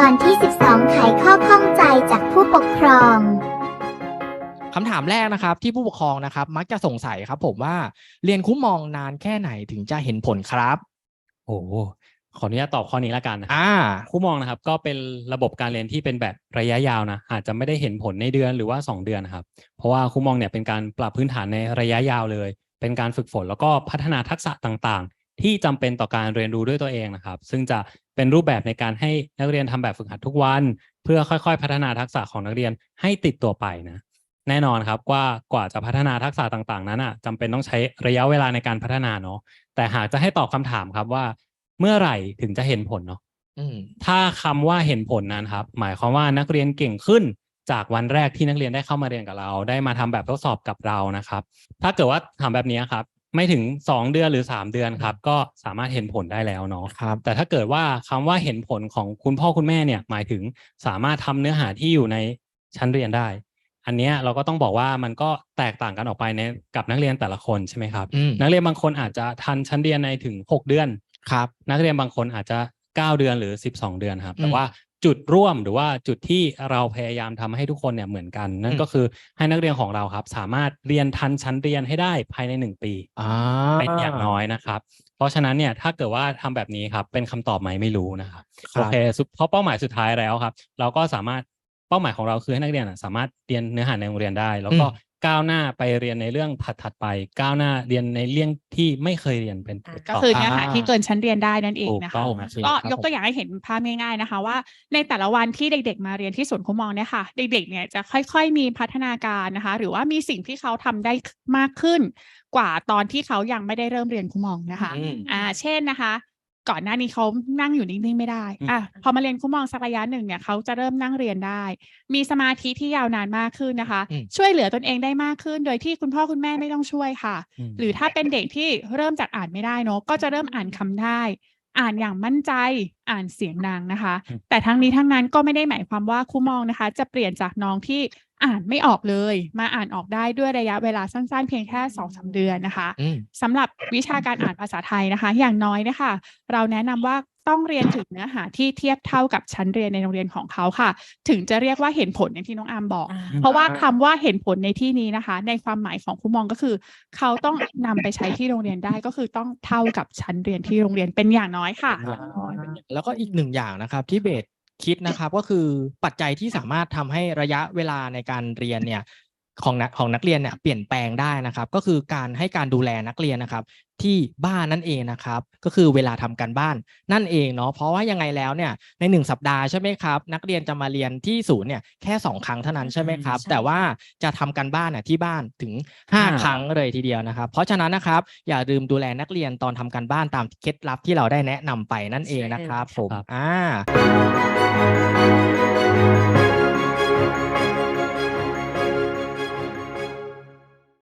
ตอนที่ 12 ไขข้อข้องใจจากผู้ปกครองคำถามแรกนะครับที่ผู้ปกครองนะครับ มักจะสงสัยครับ ผมว่าเรียนคุ้มมองนานแค่ไหนถึงจะเห็นผลครับ โอ้โหขออนุญาตตอบข้อนี้ละกันนะอ่าครูมองนะครับก็เป็นระบบการเรียนที่เป็นแบบระยะยาวนะอาจจะไม่ได้เห็นผลในเดือนหรือว่า 2 เดือนนะครับ เพราะว่าครูมองเนี่ยเป็นการปรับพื้นฐานในระยะยาวเลย เป็นการฝึกฝนแล้วก็พัฒนาทักษะต่างๆ ที่จำเป็นต่อการเรียนรู้ด้วยตัวเองนะครับ ซึ่งจะเป็นรูปแบบในการให้นักเรียนทำแบบฝึกหัดทุกวัน เพื่อค่อยๆ พัฒนาทักษะของนักเรียนให้ติดตัวไปนะแน่นอนครับว่ากว่าจะพัฒนาทักษะต่างๆ นั้นอะจำเป็นต้องใช้ระยะเวลาในการพัฒนาเนาะแต่หากจะให้ตอบคำถามครับว่า เมื่อไหร่ถึงจะเห็นผลเนาะอืมถ้าคำว่าเห็นผลนั้นครับ หมายความว่านักเรียนเก่งขึ้นจากวันแรกที่นักเรียนได้เข้ามาเรียนกับเรา ได้มาทำแบบทดสอบกับเรานะครับ ถ้าเกิดว่าถามแบบนี้ครับ ไม่ถึง 2 เดือนหรือ 3 เดือนครับ ก็สามารถเห็นผลได้แล้วเนาะครับแต่ถ้าเกิดว่าคำว่าเห็นผลของคุณพ่อคุณแม่เนี่ยหมายถึงสามารถทำเนื้อหาที่อยู่ในชั้นเรียนได้ อันเนี้ยเราก็ต้องบอกว่ามันก็แตกต่างกันออกไปในกับนักเรียนแต่ละคนใช่ไหมครับอืมนักเรียนบางคนอาจจะทันชั้นเรียนในถึง 6 เดือนครับ นักเรียนบางคนอาจจะ 9 เดือนหรือ 12 เดือนครับอืมแต่ว่า จุดร่วมหรือว่าจุดที่เราพยายามทำให้ทุกคนเนี่ยเหมือนกันนั่อืนมก็คือให้นักเรียนของเราครับ สามารถเรียนทันชั้นเรียนให้ได้ภายใน 1 ปีอ่าเป็นอย่างน้อยนะครับ เพราะฉะนั้นเนี่ยถ้าเกิดว่าทำแบบนี้ครับเป็นคำตอบไหมไม่รู้นะครับคโอรับเคสุดเพราะเป้าหมายสุดท้ายแล้วครับ เราก็สามารถเป้าหมายของเราคือให้นักเรียนอะสามารถเรียนเนื้อหาในโรงเรียนได้ แล้วก็อืม ก้าวหน้าไปเรียนในเรื่องถัดๆไป ก้าวหน้าเรียนในเรื่องที่ไม่เคยเรียนเป็นอ่าต่ก็คือเนื้อหาที่เกินชั้นเรียนได้นั่นเองถูกนะต้คะองโอเคก็ครับยกผมตัวอย่างให้เห็นภาพง่ายๆนะคะ ว่า ในแต่ละวันที่เด็กๆมาเรียนที่ศูนย์คุ้มมองเนี่ยค่ะ เด็กๆเนี่ยจะค่อยๆมีพัฒนาการนะคะ หรือว่ามีสิ่งที่เขาทำได้มากขึ้น กว่าตอนที่เขายังไม่ได้เริ่มเรียนคุ้มมองนะคะอืมอ่าเช่นนะคะ ก่อนหน้านี้เขานั่งอยู่นิ่งๆไม่ได้อืมอะพอมาเรียนคุ้มมองสักระยะหนึ่งเนี่ยเขาจะเริ่มนั่งเรียนได้ มีสมาธิที่ยาวนานมากขึ้นนะคะอืมช่วยเหลือตนเองได้มากขึ้น โดยที่คุณพ่อคุณแม่ไม่ต้องช่วยค่ะมหรือถ้าเป็นเด็กที่เริ่มจากอ่านไม่ได้เนอะก็จะเริ่มอ่านคำได้ อ่านอย่างมั่นใจอ่านเสียงดังนะคะอืมแต่ทั้งนี้ทั้งนั้นก็ไม่ได้หมายความว่าครูมองนะคะ จะเปลี่ยนจากน้องที่ อ่านไม่ออกเลย มาอ่านออกได้ด้วยระยะเวลาสั้นๆ เพียงแค่2อสเดือนนะคะอืมสำหรับวิชาการอ่านภาษาไทยนะคะ อย่างน้อยเนะคะเราแนะนำว่าต้องเรียนถึงเนื้อหาที่เทียบเท่ากับชั้นเรียนในโรงเรียนของเขาค่ะ ถึงจะเรียกว่าเห็นผลอย่างที่น้องอามบอกอ่าอืมเพราะว่าคำว่าเห็นผลในที่นี้นะคะ ในความหมายของครูมองก็คือ เขาต้องนำไปใช้ที่โรงเรียนได้ก็คือต้องเท่ากับชั้นเรียนที่โรงเรียนเป็นอย่างน้อยค่ะ แล้วก็อีกหนึ่งอย่างนะครับที่เบส คิดนะครับก็คือปัจจัยที่สามารถทำให้ระยะเวลาในการเรียนเนี่ย ของนักของนักเรียนเนี่ยเปลี่ยนแปลงได้นะครับ ก็คือการให้การดูแลนักเรียนนะครับ ที่บ้านนั่นเองนะครับ ก็คือเวลาทำการบ้านนั่นเองเนาะเพราะว่ายังไงแล้วเนี่ยในหนึ่งสัปดาห์ใช่ไหมครับ นักเรียนจะมาเรียนที่ศูนย์เนี่ยแค่สองครั้งเท่านั้นใช่ไหมครับใช่แต่ว่าจะทำการบ้านเนี่ยที่บ้านถึงห้าห้าครั้งเลยทีเดียวนะครับ เพราะฉะนั้นนะครับอย่าลืมดูแลนักเรียนตอนทำการบ้านตามเคล็ดลับที่เราได้แนะนำไปนั่นเองนะครับผมครับอ่า